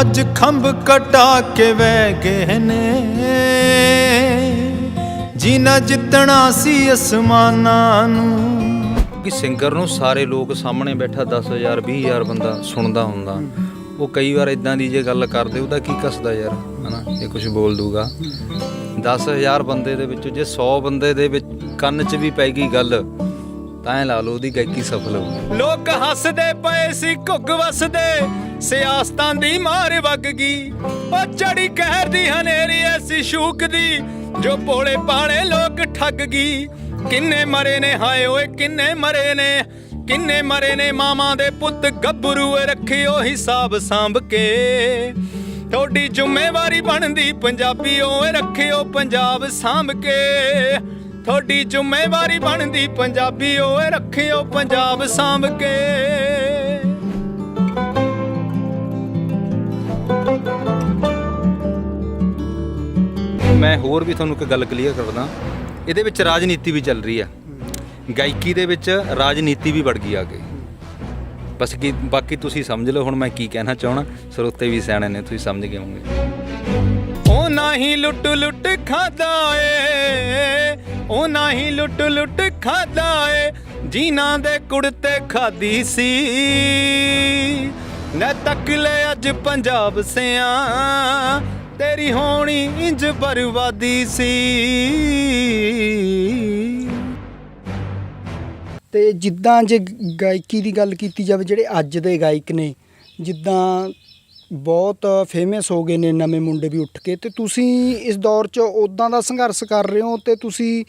ਅੱਜ ਖੰਭ ਕਟਾ ਕੇ ਵਹਿ ਗਏ ਨੇ। ਜੀਨਾ ਜਿੱਤਣਾ ਸੀ ਅਸਮਾਨਾਂ ਨੂੰ। ਕਿ ਸਿੰਗਰ ਨੂੰ ਸਾਰੇ ਲੋਕ ਸਾਹਮਣੇ ਬੈਠਾ 10000 20000 ਬੰਦਾ ਸੁਣਦਾ ਹੁੰਦਾ। ਉਹ ਕਈ ਵਾਰ ਇਦਾਂ ਦੀ ਜੇ ਗੱਲ ਕਰਦੇ ਉਹਦਾ ਕੀ ਕਸਦਾ ਯਾਰ ਹਨਾ? ਇਹ ਕੁਝ ਬੋਲ ਦੂਗਾ। 10000 ਬੰਦੇ ਦੇ ਵਿੱਚੋਂ ਜੇ 100 ਬੰਦੇ ਦੇ ਵਿੱਚ ਕੰਨ 'ਚ ਵੀ ਪੈ ਗਈ ਗੱਲ ਤਾਂ ਐ ਲਾ ਲਓ ਉਹਦੀ ਗਾਇਕੀ ਸਫਲ ਹੋਊਗੀ। ਲੋਕ ਹੱਸਦੇ ਪਏ ਸੀ ਘੁੱਗ ਵਸਦੇ। ਸਿਆਸਤਾਂ ਦੀ ਮਾਰ ਵਗ ਗਈ। ਉਹ ਚੜੀ ਕਹਿਰ ਦੀ ਹਨੇਰੀ ਐਸੀ ਸ਼ੂਕ ਦੀ, ਜੋ ਭੋਲੇ ਪਾਲੇ ਲੋਕ ਠੱਗ ਗਈ। ਕਿੰਨੇ ਮਰੇ ਨੇ, ਹਾਏ ਓਏ, ਕਿੰਨੇ ਮਰੇ ਨੇ, ਕਿੰਨੇ ਮਰੇ ਨੇ ਮਾਮਾ ਦੇ ਪੁੱਤ ਗੱਭਰੂ ਏ ਰੱਖਿਓ ਹਿਸਾਬ ਸਾਂਭ ਕੇ। ਤੁਹਾਡੀ ਜ਼ਿੰਮੇਵਾਰੀ ਬਣਦੀ ਪੰਜਾਬੀ, ਓਏ ਰੱਖਿਓ ਪੰਜਾਬ ਸਾਂਭ ਕੇ। ਤੁਹਾਡੀ ਜ਼ਿੰਮੇਵਾਰੀ ਬਣਦੀ ਪੰਜਾਬੀ, ਓਏ ਰੱਖਿਓ ਪੰਜਾਬ ਸਾਂਭ ਕੇ। ਮੈਂ ਹੋਰ ਵੀ ਤੁਹਾਨੂੰ ਇੱਕ ਗੱਲ ਕਲੀਅਰ ਕਰਦਾ। ਇਹਦੇ ਵਿੱਚ ਰਾਜਨੀਤੀ ਵੀ ਚੱਲ ਰਹੀ ਆ। ਗਾਇਕੀ ਦੇ ਵਿੱਚ ਰਾਜਨੀਤੀ ਵੀ ਵੜ ਗਈ ਆ ਕੇ ਬਸ ਕੀ, ਬਾਕੀ ਤੁਸੀਂ ਸਮਝ ਲਓ ਹੁਣ ਮੈਂ ਕੀ ਕਹਿਣਾ ਚਾਹਣਾ। ਸਰੋਤੇ ਵੀ ਸਿਆਣੇ ਨੇ, ਤੁਸੀਂ ਸਮਝ ਗਏ ਹੋਵੋਗੇ। ਉਹ ਨਹੀਂ ਲੁੱਟ ਲੁੱਟ ਖਾਦਾ ਏ। ਉਹ ਨਹੀਂ ਲੁੱਟ ਲੁੱਟ ਖਾਦਾ ਏ। ਜੀਨਾ ਦੇ ਕੁੜਤੇ ਖਾਦੀ ਸੀ। ਨਾ ਤੱਕ ਲੈ ਅੱਜ ਪੰਜਾਬ ਸਿਆਂ। ਤੇਰੀ ਹੋਣੀ ਇੰਜ ਬਰਬਾਦੀ ਸੀ। ਤੇ ਜਿੱਦਾਂ ਜੇ ਗਾਇਕੀ ਦੀ ਗੱਲ ਕੀਤੀ ਜਾਵੇ, ਜਿਹੜੇ ਅੱਜ ਦੇ ਗਾਇਕ ਨੇ, ਜਿੱਦਾਂ ਬਹੁਤ ਫੇਮਸ ਹੋ ਗਏ ਨੇ ਨਵੇਂ ਮੁੰਡੇ ਵੀ ਉੱਠ ਕੇ, ਤੇ ਤੁਸੀਂ ਇਸ ਦੌਰ 'ਚ ਉਦਾਂ ਦਾ ਸੰਘਰਸ਼ ਕਰ ਰਹੇ ਹੋ ਤੇ ਤੁਸੀਂ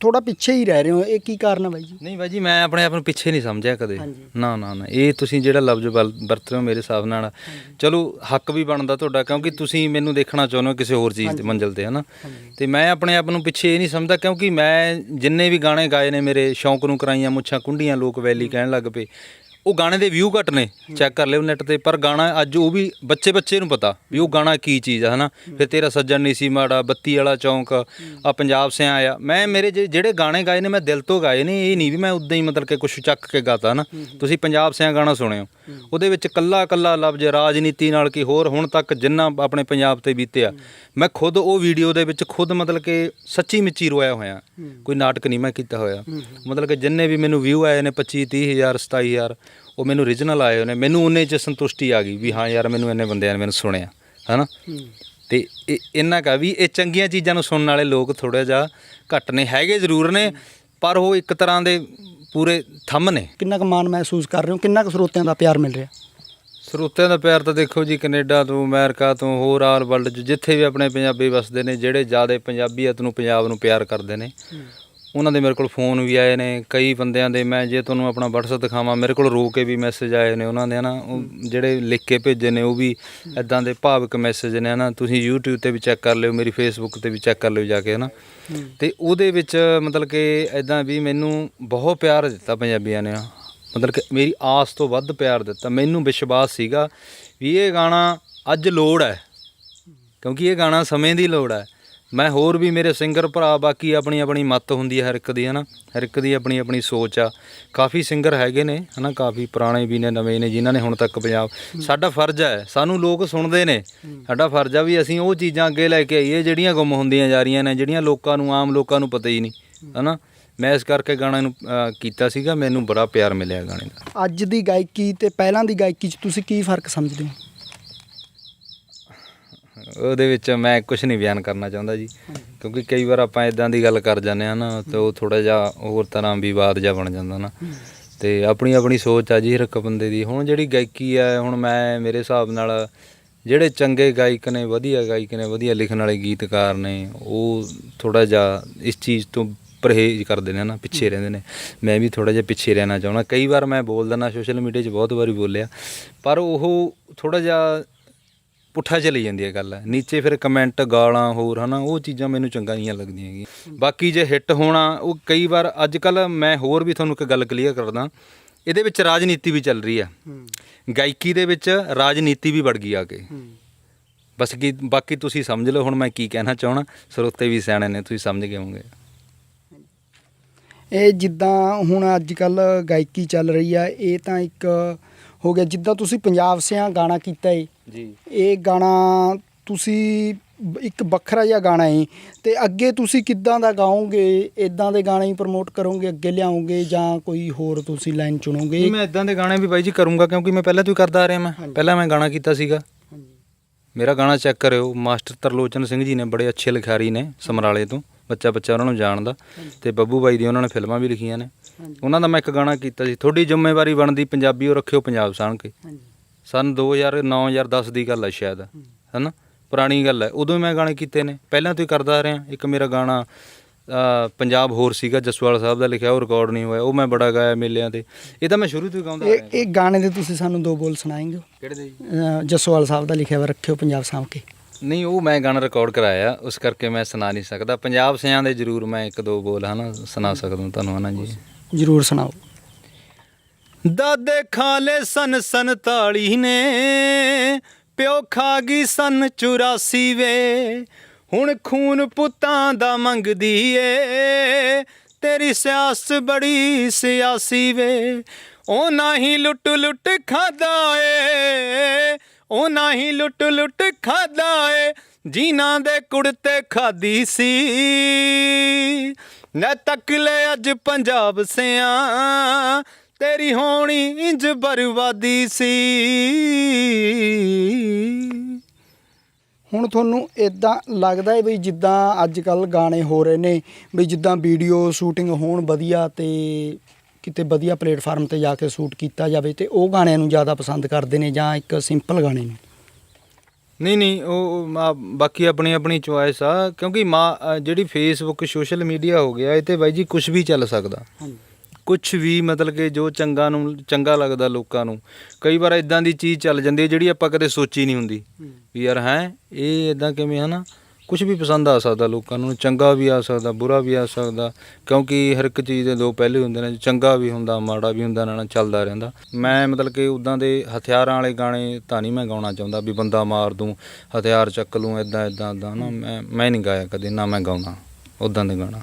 ਥੋੜਾ ਪਿੱਛੇ ਹੀ ਰਹਿ ਰਹੇ ਹੋ। ਇਹ ਕੀ ਕਾਰਨ ਹੈ ਬਾਈ ਜੀ? ਨਹੀਂ ਬਾਈ ਜੀ ਮੈਂ ਆਪਣੇ ਆਪ ਨੂੰ ਪਿੱਛੇ ਨਹੀਂ ਸਮਝਿਆ ਕਦੇ। ਹਾਂਜੀ। ਨਾ ਨਾ ਨਾ। ਇਹ ਤੁਸੀਂ ਜਿਹੜਾ ਲਫ਼ਜ਼ ਵਲ- ਵਰਤ ਰਹੇ ਹੋ ਮੇਰੇ ਹਿਸਾਬ ਨਾਲ ਚਲੋ ਹੱਕ ਵੀ ਬਣਦਾ ਤੁਹਾਡਾ ਕਿਉਂਕਿ ਤੁਸੀਂ ਮੈਨੂੰ ਦੇਖਣਾ ਚਾਹੁੰਦੇ ਹੋ ਕਿਸੇ ਹੋਰ ਚੀਜ਼ ਤੇ ਮੰਜ਼ਲ ਤੇ ਹਨਾ? ਤੇ ਮੈਂ ਆਪਣੇ ਆਪ ਨੂੰ ਪਿੱਛੇ ਇਹ ਨਹੀਂ ਸਮਝਦਾ ਕਿਉਂਕਿ ਮੈਂ ਜਿੰਨੇ ਵੀ ਗਾਣੇ ਗਾਏ ਨੇ ਮੇਰੇ ਸ਼ੌਂਕ ਨੂੰ ਕਰਾਈਆਂ ਮੁੱਛਾਂ ਕੁੰਡੀਆਂ ਲੋਕ ਵੈਲੀ ਕਹਿਣ ਲੱਗ ਪਏ। ਉਹ ਗਾਣੇ ਦੇ ਵਿਊ ਘੱਟ ਨੇ ਚੈੱਕ ਕਰ ਲਿਓ ਨੈਟ ਤੇ ਪਰ ਗਾਣਾ ਅੱਜ ਉਹ ਵੀ ਬੱਚੇ ਬੱਚੇ ਨੂੰ ਪਤਾ ਵੀ ਉਹ ਗਾਣਾ ਕੀ ਚੀਜ਼ ਆ ਹਨਾ? ਫਿਰ ਤੇਰਾ ਸੱਜਣ ਨਹੀਂ ਸੀ ਮਾੜਾ ਬੱਤੀ ਵਾਲਾ ਚੌਂਕ ਆ ਪੰਜਾਬ ਸਿਆਂ ਆਇਆ। ਮੈਂ ਮੇਰੇ ਜਿਹੜੇ ਗਾਣੇ ਗਾਏ ਨੇ ਮੈਂ ਦਿਲ ਤੋਂ ਗਾਏ ਨੇ ਇਹ ਨਹੀਂ ਵੀ ਮੈਂ ਉਦਾਂ ਹੀ ਮਤਲਬ ਕਿ ਕੁਝ ਚੱਕ ਕੇ ਗਾਤਾ ਨਾ ਤੁਸੀਂ ਪੰਜਾਬ ਸਿਆਂ ਗਾਣਾ ਸੁਣਿਓ। ਉਹਦੇ ਵਿੱਚ ਕੱਲਾ ਕੱਲਾ ਲਫ਼ਜ਼ ਰਾਜਨੀਤੀ ਨਾਲ ਕੀ ਹੋਰ ਹੁਣ ਤੱਕ ਜਿੰਨਾ ਆਪਣੇ ਪੰਜਾਬ ਤੇ ਬੀਤਿਆ। ਮੈਂ ਖੁਦ ਉਹ ਵੀਡੀਓ ਦੇ ਵਿੱਚ ਖੁਦ ਮਤਲਬ ਕਿ ਸੱਚੀ ਮਿੱਚੀ ਰੋਇਆ ਹੋਇਆ। ਕੋਈ ਨਾਟਕ ਨਹੀਂ ਮੈਂ ਕੀਤਾ ਹੋਇਆ। ਮਤਲਬ ਕਿ ਜਿੰਨੇ ਵੀ ਮੈਨੂੰ ਵਿਊ ਆਏ ਨੇ 25 30000 27000 ਉਹ ਮੈਨੂੰ ਓਰੀਜਨਲ ਆਏ ਹੋਏ ਨੇ। ਮੈਨੂੰ ਉਹਨੇ ਚ ਸੰਤੁਸ਼ਟੀ ਆ ਗਈ ਵੀ ਹਾਂ ਯਾਰ ਮੈਨੂੰ ਇੰਨੇ ਬੰਦਿਆਂ ਨੇ ਮੈਨੂੰ ਸੁਣਿਆ ਹਨਾ? ਤੇ ਇਹ ਇੰਨਾ ਕਾ ਵੀ ਇਹ ਚੰਗੀਆਂ ਚੀਜ਼ਾਂ ਨੂੰ ਸੁਣਨ ਵਾਲੇ ਲੋਕ ਥੋੜਾ ਜਿਹਾ ਘੱਟ ਨੇ ਹੈਗੇ ਜ਼ਰੂਰ ਨੇ ਪਰ ਉਹ ਇੱਕ ਤਰ੍ਹਾਂ ਦੇ ਪੂਰੇ ਥੰਮ ਨੇ। ਕਿੰਨਾ ਕੁ ਮਾਣ ਮਹਿਸੂਸ ਕਰ ਰਹੇ ਹੋ? ਕਿੰਨਾ ਕੁ ਸਰੋਤਿਆਂ ਦਾ ਪਿਆਰ ਮਿਲ ਰਿਹਾ? ਸਰੋਤਿਆਂ ਦਾ ਪਿਆਰ ਤਾਂ ਦੇਖੋ ਜੀ ਕੈਨੇਡਾ ਤੋਂ ਅਮਰੀਕਾ ਤੋਂ ਹੋਰ ਆਲ ਵਰਲਡ 'ਚ ਜਿੱਥੇ ਵੀ ਆਪਣੇ ਪੰਜਾਬੀ ਵਸਦੇ ਨੇ ਜਿਹੜੇ ਜ਼ਿਆਦਾ ਪੰਜਾਬੀਅਤ ਨੂੰ ਪੰਜਾਬ ਨੂੰ ਪਿਆਰ ਕਰਦੇ ਨੇ ਉਹਨਾਂ ਦੇ ਮੇਰੇ ਕੋਲ ਫੋਨ ਵੀ ਆਏ ਨੇ ਕਈ ਬੰਦਿਆਂ ਦੇ ਮੈਂ ਜੇ ਤੁਹਾਨੂੰ ਆਪਣਾ WhatsApp ਦਿਖਾਵਾਂ ਮੇਰੇ ਕੋਲ ਰੋ ਕੇ ਵੀ ਮੈਸੇਜ ਆਏ ਨੇ ਉਹਨਾਂ ਦੇ ਹਨਾ? ਉਹ ਜਿਹੜੇ ਲਿਖ ਕੇ ਭੇਜੇ ਨੇ ਉਹ ਵੀ ਐਦਾਂ ਦੇ ਭਾਵਕ ਮੈਸੇਜ ਨੇ ਹਨਾ? ਤੁਸੀਂ YouTube ਤੇ ਵੀ ਚੈੱਕ ਕਰ ਲਿਓ ਮੇਰੀ Facebook ਤੇ ਵੀ ਚੈੱਕ ਕਰ ਲਿਓ ਜਾ ਕੇ ਹਨਾ? ਤੇ ਉਹਦੇ ਵਿੱਚ ਮਤਲਬ ਕਿ ਐਦਾਂ ਵੀ ਮੈਨੂੰ ਬਹੁਤ ਪਿਆਰ ਦਿੱਤਾ ਪੰਜਾਬੀਆਂ ਨੇ ਮਤਲਬ ਕਿ ਮੇਰੀ ਆਸ ਤੋਂ ਵੱਧ ਪਿਆਰ ਦਿੱਤਾ। ਮੈਨੂੰ ਵਿਸ਼ਵਾਸ ਸੀਗਾ ਵੀ ਇਹ ਗਾਣਾ ਅੱਜ ਲੋੜ ਹੈ ਕਿਉਂਕਿ ਇਹ ਗਾਣਾ ਸਮੇਂ ਦੀ ਲੋੜ ਹੈ। ਮੈਂ ਹੋਰ ਵੀ ਮੇਰੇ ਸਿੰਗਰ ਭਰਾ ਬਾਕੀ ਆਪਣੀ ਆਪਣੀ ਮੱਤ ਹੁੰਦੀ ਹੈ ਹਰ ਇੱਕ ਦੀ ਹਨਾ? ਹਰ ਇੱਕ ਦੀ ਆਪਣੀ ਆਪਣੀ ਸੋਚ ਆ। ਕਾਫੀ ਸਿੰਗਰ ਹੈਗੇ ਨੇ ਹਨਾ? ਕਾਫੀ ਪੁਰਾਣੇ ਵੀ ਨੇ ਨਵੇਂ ਨੇ ਜਿਨ੍ਹਾਂ ਨੇ ਹੁਣ ਤੱਕ ਪੰਜਾਬ ਸਾਡਾ ਫਰਜ਼ ਹੈ ਸਾਨੂੰ ਲੋਕ ਸੁਣਦੇ ਨੇ। ਸਾਡਾ ਫਰਜ਼ ਆ ਵੀ ਅਸੀਂ ਉਹ ਚੀਜ਼ਾਂ ਅੱਗੇ ਲੈ ਕੇ ਆਈਏ ਜਿਹੜੀਆਂ ਗੁੰਮ ਹੁੰਦੀਆਂ ਜਾ ਰਹੀਆਂ ਨੇ ਜਿਹੜੀਆਂ ਲੋਕਾਂ ਨੂੰ ਆਮ ਲੋਕਾਂ ਨੂੰ ਪਤਾ ਹੀ ਨਹੀਂ ਹਨਾ? ਮੈਂ ਇਸ ਕਰਕੇ ਗਾਣਾ ਨੂੰ ਕੀਤਾ ਸੀਗਾ ਮੈਨੂੰ ਬੜਾ ਪਿਆਰ ਮਿਲਿਆ ਗਾਣੇ ਦਾ। ਅੱਜ ਦੀ ਗਾਇਕੀ ਤੇ ਪਹਿਲਾਂ ਦੀ ਗਾਇਕੀ 'ਚ ਤੁਸੀਂ ਕੀ ਫ਼ਰਕ ਸਮਝਦੇ ਹੋ? ਉਹਦੇ ਵਿੱਚ ਮੈਂ ਕੁਝ ਨਹੀਂ ਬਿਆਨ ਕਰਨਾ ਚਾਹੁੰਦਾ ਜੀ। ਕਿਉਂਕਿ ਕਈ ਵਾਰ ਆਪਾਂ ਇਦਾਂ ਦੀ ਗੱਲ ਕਰ ਜਾਂਦੇ ਆ ਨਾ ਤੇ ਉਹ ਥੋੜਾ ਜਿਹਾ ਹੋਰ ਤਰ੍ਹਾਂ ਵਿਵਾਦ ਜਿਹਾ ਬਣ ਜਾਂਦਾ ਨਾ। ਤੇ ਆਪਣੀ ਆਪਣੀ ਸੋਚ ਆ ਜੀ ਹਰ ਇੱਕ ਬੰਦੇ ਦੀ। ਹੁਣ ਜਿਹੜੀ ਗਾਇਕੀ ਆ ਹੁਣ ਮੈਂ ਮੇਰੇ ਹਿਸਾਬ ਨਾਲ ਜਿਹੜੇ ਚੰਗੇ ਗਾਇਕ ਨੇ ਵਧੀਆ ਗਾਇਕ ਨੇ ਵਧੀਆ ਲਿਖਣ ਵਾਲੇ ਗੀਤਕਾਰ ਨੇ ਉਹ ਥੋੜਾ ਜਿਹਾ ਇਸ ਚੀਜ਼ ਤੋਂ ਪਰਹੇਜ਼ ਕਰਦੇ ਨੇ ਨਾ ਪਿੱਛੇ ਰਹਿੰਦੇ ਨੇ। ਮੈਂ ਵੀ ਥੋੜਾ ਜਿਹਾ ਪਿੱਛੇ ਰਹਿਣਾ ਚਾਹੁੰਦਾ। ਕਈ ਵਾਰ ਮੈਂ ਬੋਲ ਦਿੰਦਾ ਸੋਸ਼ਲ ਮੀਡੀਆ 'ਚ ਬਹੁਤ ਵਾਰੀ ਬੋਲਿਆ। ਪਰ ਉਹ ਥੋੜਾ ਜਿਹਾ ਪੁੱਠਾ ਚਲੀ ਜਾਂਦੀ ਹੈ ਗੱਲ। ਨੀਚੇ ਫਿਰ ਕਮੈਂਟ ਗਾਲਾਂ ਹੋਰ ਹਨਾ ਉਹ ਚੀਜ਼ਾਂ ਮੈਨੂੰ ਚੰਗਾ ਨਹੀਂ ਲੱਗਦੀਆਂ ਹੈਗੀਆਂ। ਬਾਕੀ ਜੇ ਹਿੱਟ ਹੋਣਾ ਉਹ ਕਈ ਵਾਰ ਅੱਜ ਕੱਲ ਮੈਂ ਹੋਰ ਵੀ ਤੁਹਾਨੂੰ ਇੱਕ ਗੱਲ ਕਲੀਅਰ ਕਰਦਾ। ਇਹਦੇ ਵਿੱਚ ਰਾਜਨੀਤੀ ਵੀ ਚੱਲ ਰਹੀ ਆ ਗਾਇਕੀ ਦੇ ਵਿੱਚ ਰਾਜਨੀਤੀ ਵੀ ਵੜ ਗਈ ਆ ਕੇ ਬਸ ਕੀ ਬਾਕੀ ਤੁਸੀਂ ਸਮਝ ਲਓ ਹੁਣ ਮੈਂ ਕੀ ਕਹਿਣਾ ਚਾਹਣਾ। ਸਰੋਤੇ ਵੀ ਸਿਆਣੇ ਨੇ ਤੁਸੀਂ ਸਮਝ ਗਏ ਹੋਵੋਗੇ। ਇਹ ਜਿੱਦਾਂ ਹੁਣ ਅੱਜ ਕੱਲ ਗਾਇਕੀ ਚੱਲ ਰਹੀ ਆ ਇਹ ਤਾਂ ਇੱਕ ਹੋ ਗਿਆ ਜਿੱਦਾਂ ਤੁਸੀਂ ਪੰਜਾਬ ਸਿਆਂ ਗਾਣਾ ਕੀਤਾ ਏ। ਜੀ। ਇਹ ਗਾਣਾ ਤੁਸੀਂ ਇੱਕ ਵੱਖਰਾ ਜਿਹਾ ਗਾਣਾ ਏ। ਤੇ ਅੱਗੇ ਤੁਸੀਂ ਕਿੱਦਾਂ ਦਾ ਗਾਓਗੇ? ਇਦਾਂ ਦੇ ਗਾਣੇ ਹੀ ਪ੍ਰਮੋਟ ਕਰੋਗੇ ਅੱਗੇ ਲਿਆਓਗੇ ਜਾਂ ਕੋਈ ਹੋਰ ਤੁਸੀਂ ਲਾਈਨ ਚੁਣੋਗੇ? ਮੈਂ ਇਦਾਂ ਦੇ ਗਾਣੇ ਵੀ ਬਾਈ ਜੀ ਕਰੂੰਗਾ ਕਿਉਂਕਿ ਮੈਂ ਪਹਿਲਾਂ ਤੋਂ ਹੀ ਕਰਦਾ ਆ ਰਿਹਾ ਮੈਂ। ਪਹਿਲਾਂ ਮੈਂ ਗਾਣਾ ਕੀਤਾ ਸੀਗਾ। ਮੇਰਾ ਗਾਣਾ ਚੈੱਕ ਕਰਿਓ ਮਾਸਟਰ ਤਰਲੋਚਨ ਸਿੰਘ ਜੀ ਨੇ ਬੜੇ ਅੱਛੇ ਲਿਖਾਰੀ ਨੇ ਸਮਰਾਲੇ ਤੋਂ। ਬੱਚਾ ਬੱਚਾ ਉਹਨਾਂ ਨੂੰ ਜਾਣਦਾ ਤੇ ਬੱਬੂ ਬਾਈ ਦੀ ਉਹਨਾਂ ਨੇ ਫਿਲਮਾਂ ਵੀ ਲਿਖੀਆਂ ਨੇ। ਉਹਨਾਂ ਦਾ ਮੈਂ ਇੱਕ ਗਾਣਾ ਕੀਤਾ ਸੀ। ਤੁਹਾਡੀ ਜ਼ਿੰਮੇਵਾਰੀ ਬਣਦੀ ਪੰਜਾਬੀ ਉਹ ਰੱਖਿਓ ਪੰਜਾਬ ਸਾਂਭ ਕੇ। ਸਨ 2009 2010 ਦੀ ਗੱਲ ਹੈ ਸ਼ਾਇਦ। ਹੈਨਾ? ਪੁਰਾਣੀ ਗੱਲ ਹੈ ਉਦੋਂ ਮੈਂ ਗਾਣੇ ਕੀਤੇ ਨੇ। ਪਹਿਲਾਂ ਤੋਂ ਹੀ ਕਰਦਾ ਆ ਰਿਹਾ। ਇੱਕ ਮੇਰਾ ਗਾਣਾ ਪੰਜਾਬ ਹੋਰ ਸੀਗਾ ਜਸਵਾਲ ਸਾਹਿਬ ਦਾ ਲਿਖਿਆ ਉਹ ਰਿਕਾਰਡ ਨਹੀਂ ਹੋਇਆ। ਉਹ ਮੈਂ ਬੜਾ ਗਾਇਆ ਮੇਲਿਆਂ ਤੇ। ਇਹ ਤਾਂ ਮੈਂ ਸ਼ੁਰੂ ਤੋਂ ਹੀ ਗਾਉਂਦਾ ਆ ਇਹ ਰਿਹਾ। ਇਹ ਗਾਣੇ ਦੇ ਤੁਸੀਂ ਸਾਨੂੰ ਦੋ ਬੋਲ ਸੁਣਾਏਂਗੇ? ਕਿਹੜੇ ਦੇ ਜਸਵਾਲ ਸਾਹਿਬ ਦਾ ਲਿਖਿਆ ਵਾ ਰੱਖਿਓ ਪੰਜਾਬ ਸਾਂਭ ਕੇ। ਨਹੀਂ ਉਹ ਮੈਂ ਗਾਣਾ ਰਿਕਾਰਡ ਕਰਾਇਆ ਉਸ ਕਰਕੇ ਮੈਂ ਸੁਣਾ ਨਹੀਂ ਸਕਦਾ। ਪੰਜਾਬ ਸਿਆਂ ਦੇ ਜ਼ਰੂਰ ਮੈਂ ਇੱਕ ਦੋ ਬੋਲ ਹਨਾ ਸੁਣਾ ਸਕਦਾ ਤੁਹਾਨੂੰ ਹਨਾ ਜੀ। ਜਰੂਰ ਸੁਣਾਓ। ਦਾਦੇ ਖਾਲੇ ਸਨ ਸੰਤਾਲੀ ਨੇ ਪਿਓ ਖਾ ਗਈ ਸਨ 84 ਵੇ। ਹੁਣ ਖੂਨ ਪੁੱਤਾਂ ਦਾ ਮੰਗਦੀ ਏ ਤੇਰੀ ਸਿਆਸ ਬੜੀ ਸਿਆਸੀ ਵੇ। ਉਹ ਨਹੀਂ ਲੁੱਟ ਲੁੱਟ ਖਾਦਾ ਏ ਉਹ ਹੀ ਲੁੱਟ ਲੁੱਟ ਖਾਦਾ ਏ, ਜੀਨਾ ਦੇ ਕੁੜਤੇ ਖਾਦੀ ਸੀ। ਨਾ ਤੱਕ ਲੈ ਅੱਜ ਪੰਜਾਬ ਸਿਆਂ, ਤੇਰੀ ਹੋਣੀ ਇੰਜ ਬਰਬਾਦੀ ਸੀ। ਹੁਣ ਤੁਹਾਨੂੰ ਇਦਾਂ ਲੱਗਦਾ ਹੈ ਵੀ ਜਿੱਦਾਂ ਅੱਜ ਕੱਲ ਗਾਣੇ ਹੋ ਰਹੇ ਨੇ, ਵੀ ਜਿੱਦਾਂ ਵੀਡੀਓ ਸ਼ੂਟਿੰਗ ਹੋਣ ਵਧੀਆ ਤੇ ਕਿਤੇ ਵਧੀਆ ਪਲੇਟਫਾਰਮ ਤੇ ਜਾ ਕੇ ਸ਼ੂਟ ਕੀਤਾ ਜਾਵੇ ਤੇ ਉਹ ਗਾਣਿਆਂ ਨੂੰ ਜ਼ਿਆਦਾ ਪਸੰਦ ਕਰਦੇ ਨੇ ਜਾਂ ਇੱਕ ਸਿੰਪਲ ਗਾਣੇ ਨੂੰ? ਨਹੀਂ ਨਹੀਂ ਉਹ ਮਾ- ਬਾਕੀ ਆਪਣੀ ਆਪਣੀ ਚੁਆਇਸ ਆ ਕਿਉਂਕਿ ਮਾ ਜਿਹੜੀ ਫੇਸਬੁੱਕ ਸੋਸ਼ਲ ਮੀਡੀਆ ਹੋ ਗਿਆ ਇਹ ਤੇ ਬਾਈ ਜੀ ਕੁਝ ਵੀ ਚੱਲ ਸਕਦਾ। ਹਾਂਜੀ। ਕੁਝ ਵੀ ਮਤਲਬ ਕਿ ਜੋ ਚੰਗਾ ਨੂੰ ਚੰਗਾ ਲੱਗਦਾ ਲੋਕਾਂ ਨੂੰ ਕਈ ਵਾਰ ਇਦਾਂ ਦੀ ਚੀਜ਼ ਚੱਲ ਜਾਂਦੀ ਹੈ ਜਿਹੜੀ ਆਪਾਂ ਕਦੇ ਸੋਚੀ ਨਹੀਂ ਹੁੰਦੀ। ਵੀ ਯਾਰ ਹੈ ਇਹ ਇਦਾਂ ਕਿਵੇਂ ਹਨਾ ਕੁਝ ਵੀ ਪਸੰਦ ਆ ਸਕਦਾ ਲੋਕਾਂ ਨੂੰ ਚੰਗਾ ਵੀ ਆ ਸਕਦਾ ਬੁਰਾ ਵੀ ਆ ਸਕਦਾ ਕਿਉਂਕਿ ਹਰ ਇੱਕ ਚੀਜ਼ ਦੇ ਦੋ ਪਹਿਲੂ ਹੁੰਦੇ ਨੇ ਚੰਗਾ ਵੀ ਹੁੰਦਾ ਮਾੜਾ ਵੀ ਹੁੰਦਾ ਨਾਲ ਚੱਲਦਾ ਰਹਿੰਦਾ। ਮੈਂ ਮਤਲਬ ਕਿ ਉਦਾਂ ਦੇ ਹਥਿਆਰਾਂ ਵਾਲੇ ਗਾਣੇ ਤਾਂ ਨਹੀਂ ਮੈਂ ਗਾਉਣਾ ਚਾਹੁੰਦਾ ਵੀ ਬੰਦਾ ਮਾਰ ਦੂੰ ਹਥਿਆਰ ਚੱਕ ਲੂੰ ਇਦਾਂ ਇਦਾਂ ਇਦਾਂ ਨਾ ਮੈਂ ਮੈਂ ਨਹੀਂ ਗਾਇਆ ਕਦੇ ਨਾ ਮੈਂ ਗਾਉਣਾ ਉਦਾਂ ਦੇ ਗਾਣਾ।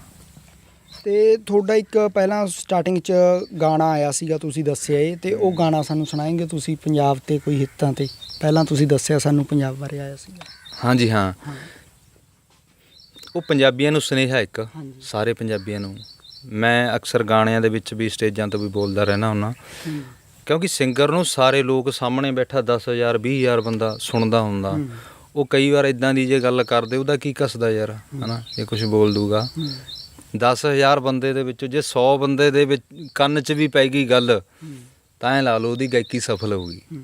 ਤੇ ਤੁਹਾਡਾ ਇੱਕ ਪਹਿਲਾਂ ਸਟਾਰਟਿੰਗ 'ਚ ਗਾਣਾ ਆਇਆ ਸੀਗਾ ਤੁਸੀਂ ਦੱਸਿਆ ਏ ਤੇ ਉਹ ਗਾਣਾ ਸਾਨੂੰ ਸੁਣਾਏਂਗੇ ਤੁਸੀਂ ਪੰਜਾਬ ਤੇ ਕੋਈ ਹਿੱਤਾਂ ਤੇ? ਪਹਿਲਾਂ ਤੁਸੀਂ ਦੱਸਿਆ ਸਾਨੂੰ ਪੰਜਾਬ ਬਾਰੇ ਆਇਆ ਸੀਗਾ। ਹਾਂਜੀ ਹਾਂ। ਉਹ ਪੰਜਾਬੀਆਂ ਨੂੰ ਸੁਨੇਹਾ ਇੱਕ ਹਾਂਜੀ। ਸਾਰੇ ਪੰਜਾਬੀਆਂ ਨੂੰ। ਮੈਂ ਅਕਸਰ ਗਾਣਿਆਂ ਦੇ ਵਿੱਚ ਵੀ ਸਟੇਜਾਂ ਤੋਂ ਵੀ ਬੋਲਦਾ ਰਹਿਣਾ ਹੁੰਨਾ ਹੂੰ, ਕਿਉਂਕਿ ਸਿੰਗਰ ਨੂੰ ਸਾਰੇ ਲੋਕ ਸਾਹਮਣੇ ਬੈਠਾ 10000 20000 ਬੰਦਾ ਸੁਣਦਾ ਹੁੰਦਾ। ਹੂੰ, ਉਹ ਕਈ ਵਾਰ ਇਦਾਂ ਦੀ ਜੇ ਗੱਲ ਕਰਦੇ ਉਹਦਾ ਕੀ ਕੱਸਦਾ ਯਾਰ ਹਨਾ? ਇਹ ਕੁਝ ਬੋਲ ਦੂਗਾ। ਹੂੰ, 10000 ਬੰਦੇ ਦੇ ਵਿੱਚੋਂ ਜੇ 100 ਬੰਦੇ ਦੇ ਵਿੱਚ ਕੰਨ 'ਚ ਵੀ ਪੈ ਗਈ ਗੱਲ ਹੂੰ, ਤਾਂ ਐ ਲਾ ਲਓ ਉਹਦੀ ਗਾਇਕੀ ਸਫਲ ਹੋਊਗੀ ਹੂੰ,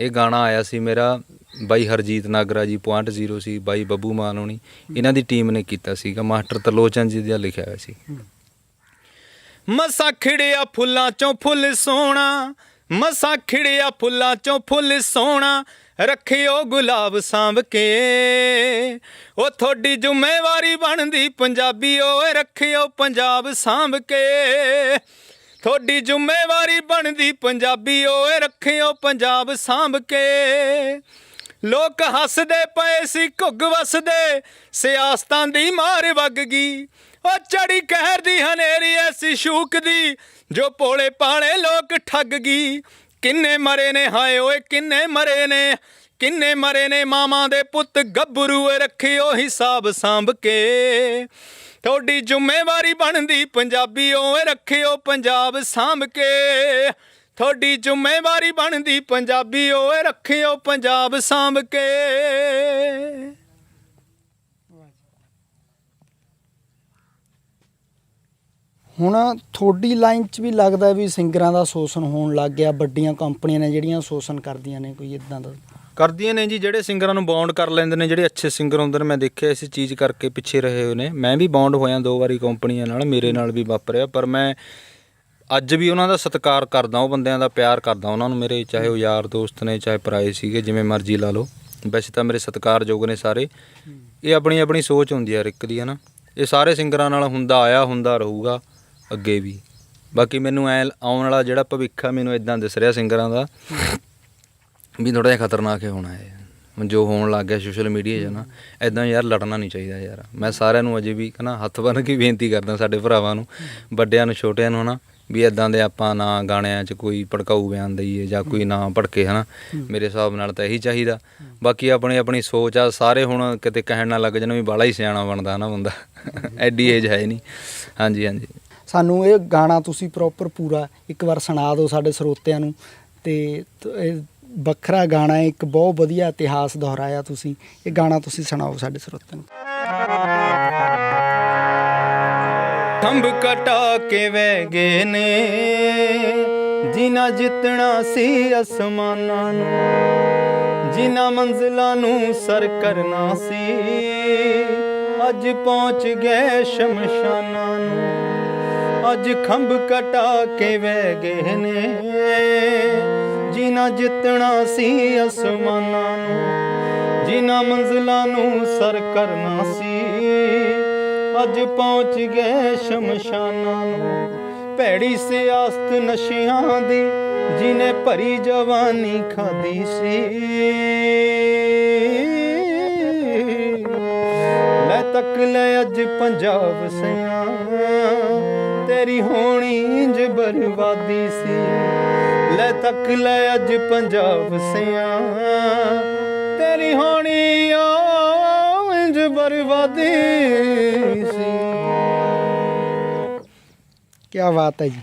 ਇਹ ਗਾਣਾ ਆਇਆ ਸੀ ਮੇਰਾ, ਬਾਈ ਹਰਜੀਤ ਨਾਗਰਾ ਜੀ ਪੁਆਇੰਟ 0 ਸੀ, ਬਾਈ ਬੱਬੂ ਮਾਨ ਹੋਣੀ। ਇਹਨਾਂ ਦੀ ਟੀਮ ਨੇ ਕੀਤਾ ਸੀਗਾ, ਮਾਸਟਰ ਤਰਲੋਚਨ ਜੀ ਦਾ ਲਿਖਿਆ ਹੋਇਆ ਸੀ। ਮਸਾ ਖਿੜਿਆ ਫੁੱਲਾਂ ਚੋਂ ਫੁੱਲ ਸੋਹਣਾ, ਮਸਾ ਖਿੜਿਆ ਫੁੱਲਾਂ ਚੋਂ ਫੁੱਲ ਸੋਹਣਾ, ਰੱਖਿਓ ਗੁਲਾਬ ਸਾਂਭ ਕੇ। ਉਹ ਤੁਹਾਡੀ ਜ਼ਿੰਮੇਵਾਰੀ ਬਣਦੀ ਪੰਜਾਬੀ, ਓਏ ਰੱਖਿਓ ਪੰਜਾਬ ਸਾਂਭ ਕੇ। ਤੁਹਾਡੀ ਜ਼ਿੰਮੇਵਾਰੀ ਬਣਦੀ ਪੰਜਾਬੀ, ਓਏ ਰੱਖਿਓ ਪੰਜਾਬ ਸਾਂਭ ਕੇ। ਲੋਕ ਹੱਸਦੇ ਪਏ ਸੀ, ਘੁੱਗ ਵਸਦੇ, ਸਿਆਸਤਾਂ ਦੀ ਮਾਰ ਵੱਗ ਗਈ। ਉਹ ਚੜੀ ਕਹਿਰ ਦੀ ਹਨੇਰੀ ਐਸੀ ਸ਼ੂਕ ਦੀ, ਜੋ ਭੋਲੇ ਪਾਲੇ ਲੋਕ ਠੱਗ ਗਈ। ਕਿੰਨੇ ਮਰੇ ਨੇ, ਹਾਏ ਓਏ ਕਿੰਨੇ ਮਰੇ ਨੇ ਕਿੰਨੇ ਮਰੇ ਨੇ ਮਾਮਾ ਦੇ ਪੁੱਤ ਗੱਭਰੂ ਏ ਰੱਖਿਓ ਹਿਸਾਬ ਸਾਂਭ ਕੇ। ਤੁਹਾਡੀ ਜ਼ਿੰਮੇਵਾਰੀ ਬਣਦੀ ਪੰਜਾਬੀ ਰੱਖਿਓ ਪੰਜਾਬ ਸਾਂਭ ਕੇ। ਤੁਹਾਡੀ ਜ਼ਿੰਮੇਵਾਰੀ ਬਣਦੀ ਪੰਜਾਬੀ ਰੱਖਿਓ ਪੰਜਾਬ ਸਾਂਭ ਕੇ। ਹੁਣ ਤੁਹਾਡੀ ਲਾਈਨ 'ਚ ਵੀ ਲੱਗਦਾ ਵੀ ਸਿੰਗਰਾਂ ਦਾ ਸ਼ੋਸ਼ਣ ਹੋਣ ਲੱਗ ਗਿਆ, ਵੱਡੀਆਂ ਕੰਪਨੀਆਂ ਨੇ ਜਿਹੜੀਆਂ ਸ਼ੋਸ਼ਣ ਕਰਦੀਆਂ ਨੇ, ਕੋਈ ਇਦਾਂ ਦਾ? ਕਰਦੀਆਂ ਨੇ ਜੀ, ਜਿਹੜੇ ਸਿੰਗਰਾਂ ਨੂੰ ਬੌਂਡ ਕਰ ਲੈਂਦੇ ਨੇ, ਜਿਹੜੇ ਅੱਛੇ ਸਿੰਗਰ ਹੁੰਦੇ ਨੇ, ਮੈਂ ਦੇਖਿਆ ਇਸ ਚੀਜ਼ ਕਰਕੇ ਪਿੱਛੇ ਰਹੇ ਹੋਏ ਨੇ। ਮੈਂ ਵੀ ਬੌਂਡ ਹੋਇਆ ਦੋ ਵਾਰੀ ਕੰਪਨੀਆਂ ਨਾਲ, ਮੇਰੇ ਨਾਲ ਵੀ ਵਾਪਰਿਆ, ਪਰ ਮੈਂ ਅੱਜ ਵੀ ਉਹਨਾਂ ਦਾ ਸਤਿਕਾਰ ਕਰਦਾ, ਉਹ ਬੰਦਿਆਂ ਦਾ ਪਿਆਰ ਕਰਦਾ, ਉਹਨਾਂ ਨੂੰ ਮੇਰੇ, ਚਾਹੇ ਉਹ ਯਾਰ ਦੋਸਤ ਨੇ, ਚਾਹੇ ਪਰਾਏ ਸੀਗੇ, ਜਿਵੇਂ ਮਰਜ਼ੀ ਲਾ ਲਓ। ਵੈਸੇ ਤਾਂ ਮੇਰੇ ਸਤਿਕਾਰਯੋਗ ਨੇ ਸਾਰੇ। ਇਹ ਆਪਣੀ ਆਪਣੀ ਸੋਚ ਹੁੰਦੀ ਹੈ ਹਰ ਇੱਕ ਦੀ, ਹਨਾ। ਇਹ ਸਾਰੇ ਸਿੰਗਰਾਂ ਨਾਲ ਹੁੰਦਾ, ਆਇਆ ਹੁੰਦਾ, ਰਹੂਗਾ, ਅੱਗੇ ਵੀ। ਬਾਕੀ ਮੈਨੂੰ ਐ, ਆਉਣ ਵਾਲਾ ਜਿਹੜਾ ਭਵਿੱਖ ਆ, ਮੈਨੂੰ ਇਦਾਂ ਦਿਸ ਰਿਹਾ ਸਿੰਗਰਾਂ ਦਾ। ਵੀ ਥੋੜਾ ਜਿਹਾ ਖਤਰਨਾਕ ਹੀ ਹੋਣਾ ਹੈ ਹੁਣ ਜੋ ਹੋਣ ਲੱਗ ਗਿਆ ਸੋਸ਼ਲ ਮੀਡੀਆ 'ਚ ਨਾ ਐਦਾਂ ਯਾਰ ਲੜਨਾ ਨਹੀਂ ਚਾਹੀਦਾ ਯਾਰ। ਮੈਂ ਸਾਰਿਆਂ ਨੂੰ ਅਜੇ ਵੀ ਹਨਾ ਹੱਥ ਬੰਨ੍ਹ ਕੇ ਬੇਨਤੀ ਕਰਦਾ ਸਾਡੇ ਭਰਾਵਾਂ ਨੂੰ, ਵੱਡਿਆਂ ਨੂੰ, ਛੋਟਿਆਂ ਨੂੰ ਹਨਾ, ਵੀ ਇਦਾਂ ਦੇ ਆਪਾਂ ਨਾ ਗਾਣਿਆਂ 'ਚ ਕੋਈ ਭੜਕਾਊ ਬਿਆਨ ਦਈਏ ਜਾਂ ਕੋਈ ਨਾ ਭੜਕੇ ਹਨਾ, ਮੇਰੇ ਹਿਸਾਬ ਨਾਲ ਤਾਂ ਇਹੀ ਚਾਹੀਦਾ। ਬਾਕੀ ਆਪਣੀ ਆਪਣੀ ਸੋਚ ਆ, ਸਾਰੇ ਹੁਣ ਕਿਤੇ ਕਹਿਣ ਨਾ ਲੱਗ ਜਾਣ ਵੀ ਬਾਲਾ ਹੀ ਸਿਆਣਾ ਬਣਦਾ ਹਨਾ ਬੰਦਾ। ਐਡੀ ਏਜ ਹੈ ਨਹੀਂ। ਹਾਂਜੀ ਹਾਂਜੀ। ਸਾਨੂੰ ਇਹ ਗਾਣਾ ਤੁਸੀਂ ਪ੍ਰੋਪਰ ਪੂਰਾ ਇੱਕ ਵਾਰ ਸੁਣਾ ਦਿਓ ਸਾਡੇ ਸਰੋਤਿਆਂ ਨੂੰ ਤੇ ਵੱਖਰਾ ਗਾਣਾ ਇੱਕ ਬਹੁਤ ਵਧੀਆ ਇਤਿਹਾਸ ਦੁਹਰਾਇਆ ਤੁਸੀਂ। ਇਹ ਗਾਣਾ ਤੁਸੀਂ ਸੁਣਾਓ ਸਾਡੇ ਸਰੋਤਿਆਂ ਨੂੰ। ਖੰਭ ਕਟਾ ਕੇ ਵਹਿ ਗਏ ਨੇ, ਜਿਨ੍ਹਾਂ ਜਿੱਤਣਾ ਸੀ ਅਸਮਾਨਾਂ ਨੂੰ, ਜਿਨ੍ਹਾਂ ਮੰਜ਼ਲਾਂ ਨੂੰ ਸਰ ਕਰਨਾ ਸੀ। ਅੱਜ ਪਹੁੰਚ ਗਏ ਸ਼ਮਸ਼ਾਨਾਂ ਨੂੰ, ਅੱਜ ਖੰਭ ਕਟਾ ਕੇ ਵਹਿ ਗਏ ਨੇ। ਜਿਨ੍ਹਾਂ ਜਿੱਤਣਾ ਸੀ ਅਸਮਾਨਾਂ ਨੂੰ, ਜਿਨ੍ਹਾਂ ਮੰਜ਼ਲਾਂ ਨੂੰ ਸਰ ਕਰਨਾ ਸੀ। ਅੱਜ ਪਹੁੰਚ ਗਏ ਸ਼ਮਸ਼ਾਨਾਂ ਨੂੰ, ਭੈੜੀ ਸਿਆਸਤ ਨਸ਼ਿਆਂ ਦੀ, ਜਿਨੇ ਭਰੀ ਜਵਾਨੀ ਖਾਦੀ ਸੀ। ਲੈ ਤੱਕ ਲੈ ਅੱਜ ਪੰਜਾਬ ਸਿਆਂ ਤੇਰੀ ਹੋਣੀ ਇੰਜ ਬਰਬਾਦੀ ਸੀ। ਲੈ ਤੱਕ ਲੈ ਅੱਜ ਪੰਜਾਬ ਸਿਆ। ਤੇਰੀ ਹੋਣੀ ਆ ਇੰਜ ਬਰਬਾਦੀ ਸੀ ਕੀ ਬਾਤ ਹੈ ਜੀ।